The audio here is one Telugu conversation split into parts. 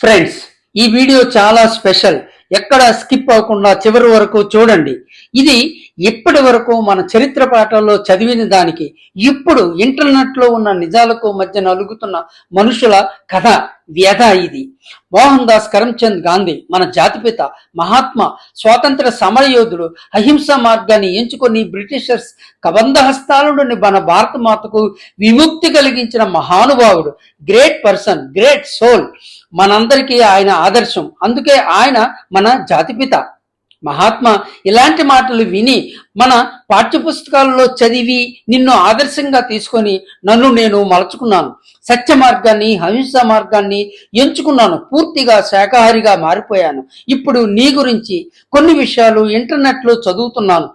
ఫ్రెండ్స్ ఈ వీడియో చాలా స్పెషల్. ఎక్కడ స్కిప్ అవ్వకుండా చివరి వరకు చూడండి. ఇది ఇప్పటి వరకు మన చరిత్ర పాఠంలో చదివిన దానికి ఇప్పుడు ఇంటర్నెట్లో ఉన్న నిజాలకు మధ్య నలుగుతున్న మనుషుల కథ వ్యధ ఇది. మోహన్ దాస్ కరమ్చంద్ గాంధీ మన జాతిపిత మహాత్మా స్వాతంత్ర సమరయోధుడు అహింస మార్గాన్ని ఎంచుకొని బ్రిటిషర్స్ కబంధ హస్తాలుడిని మన భారత మాతకు విముక్తి కలిగించిన మహానుభావుడు గ్రేట్ పర్సన్ గ్రేట్ సోల్. మనందరికీ ఆయన ఆదర్శం. అందుకే ఆయన మన జాతిపిత. మహాత్మ ఇలాంటి మాటలు విని మన పాఠ్యపుస్తకాలలో చదివి నిన్ను ఆదర్శంగా తీసుకొని నన్ను నేను మలచుకున్నాను. సత్య మార్గాన్ని అహింస మార్గాన్ని ఎంచుకున్నాను. పూర్తిగా శాకాహారిగా మారిపోయాను. ఇప్పుడు నీ గురించి కొన్ని విషయాలు ఇంటర్నెట్లో చదువుతున్నాను.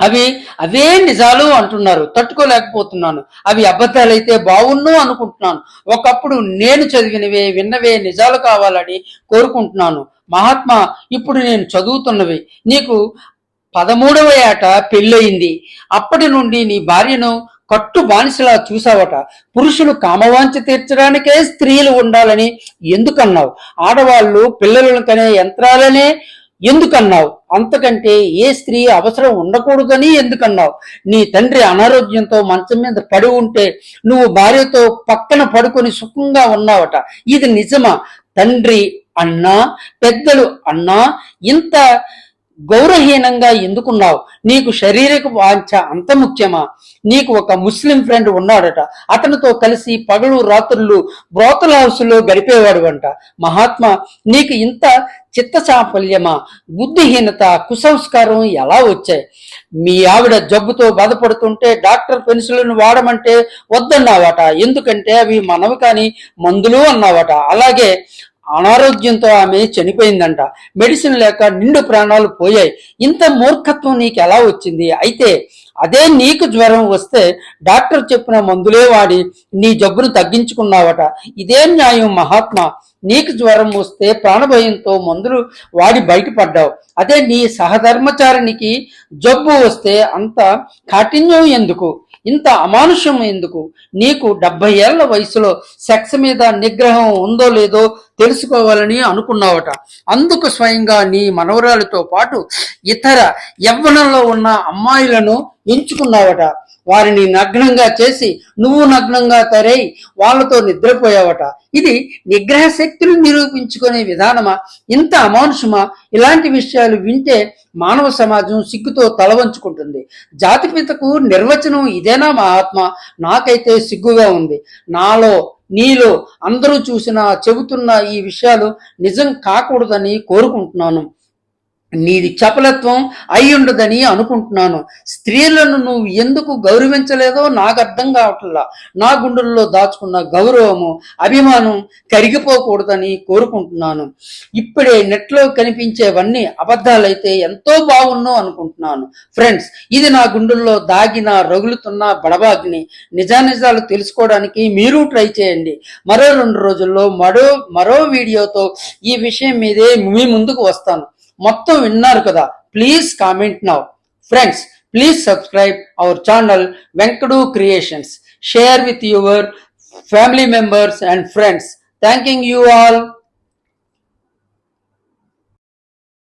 అవి అవే నిజాలు అంటున్నారు. తట్టుకోలేకపోతున్నాను. అవి అబద్ధాలైతే బాగున్ను అనుకుంటున్నాను. ఒకప్పుడు నేను చదివినవే విన్నవే నిజాలు కావాలని కోరుకుంటున్నాను. మహాత్మా ఇప్పుడు నేను చదువుతున్నవి. నీకు పదమూడవ ఏట పెళ్ళయింది. అప్పటి నుండి నీ భార్యను కట్టు బానిసలా చూసావట. పురుషులు కామవాంఛ తీర్చడానికే స్త్రీలు ఉండాలని ఎందుకన్నావు? ఆడవాళ్ళు పిల్లలను కనే యంత్రాలనే ఎందుకన్నావు? అంతకంటే ఏ స్త్రీ అవసరం ఉండకూడదని ఎందుకన్నావు? నీ తండ్రి అనారోగ్యంతో మంచం మీద పడి ఉంటే నువ్వు భార్యతో పక్కన పడుకొని సుఖంగా ఉన్నావట. ఇది నిజమా? తండ్రి అన్నా పెద్దలు అన్నా ఇంత గౌరవహీనంగా ఎందుకున్నావు? నీకు శారీరక వాంఛ అంత ముఖ్యమా? నీకు ఒక ముస్లిం ఫ్రెండ్ ఉన్నాడట. అతనితో కలిసి పగలు రాత్రులు బ్రోతల హౌస్లో గడిపేవాడు అంట మహాత్మా నీకు ఇంత చిత్తచాపల్యమా బుద్ధిహీనత కుసంస్కారం ఎలా వచ్చాయి? మీ ఆవిడ జబ్బుతో బాధపడుతుంటే డాక్టర్ పెన్సిల్ను వాడమంటే వద్దన్నావట. ఎందుకంటే అవి మనవి కాని మందులు అన్నావట. అలాగే అనారోగ్యంతో ఆమె చనిపోయిందంట. మెడిసిన్ లేక నిండు ప్రాణాలు పోయాయి. ఇంత మూర్ఖత్వం నీకు ఎలా వచ్చింది? అయితే అదే నీకు జ్వరం వస్తే డాక్టర్ చెప్పిన మందులే వాడి నీ జబ్బును తగ్గించుకున్నావట. ఇదే న్యాయం మహాత్మా. నీకు జ్వరం వస్తే ప్రాణభయంతో మందులు వాడి బయటపడ్డావు. అదే నీ సహధర్మచారినికి జబ్బు వస్తే అంత కాఠిన్యం ఎందుకు? ఇంత అమానుష్యం ఎందుకు? నీకు డెబ్బై ఏళ్ళ వయసులో సెక్స్ మీద నిగ్రహం ఉందో లేదో తెలుసుకోవాలని అనుకున్నావట. అందుకు స్వయంగా నీ మనవరాలతో పాటు ఇతర యవ్వనంలో ఉన్న అమ్మాయిలను ఎంచుకున్నావట. వారిని నగ్నంగా చేసి నువ్వు నగ్నంగా తరై వాళ్ళతో నిద్రపోయావట. ఇది నిగ్రహ శక్తిని నిరూపించుకునే విధానమా? ఇంత అమానుషమా? ఇలాంటి విషయాలు వింటే మానవ సమాజం సిగ్గుతో తలవంచుకుంటుంది జాతిపితకు నిర్వచనం ఇదేనా మా ఆత్మ? నాకైతే సిగ్గుగా ఉంది. నాలో నీలో అందరూ చూసినా చెబుతున్న ఈ విషయాలు నిజం కాకూడదని కోరుకుంటున్నాను. నీది చపలత్వం అయ్యుండదని అనుకుంటున్నాను. స్త్రీలను నువ్వు ఎందుకు గౌరవించలేదో నాకు అర్థం కావట్లా. నా గుండెల్లో దాచుకున్న గౌరవము అభిమానం కరిగిపోకూడదని కోరుకుంటున్నాను. ఇప్పుడే నెట్లో కనిపించేవన్నీ అబద్ధాలైతే ఎంతో బాగున్నావు అనుకుంటున్నాను. ఫ్రెండ్స్ ఇది నా గుండెల్లో దాగిన రగులుతున్న బడబాగ్ని నిజానిజాలు తెలుసుకోవడానికి మీరు ట్రై చేయండి. మరో రెండు రోజుల్లో మరో మరో వీడియోతో ఈ విషయం మీదే మీ ముందుకు వస్తాను. మొత్తం విన్నారు కదా. Please comment now friends please subscribe our channel Venkadu creations share with your family members and friends Thanking you all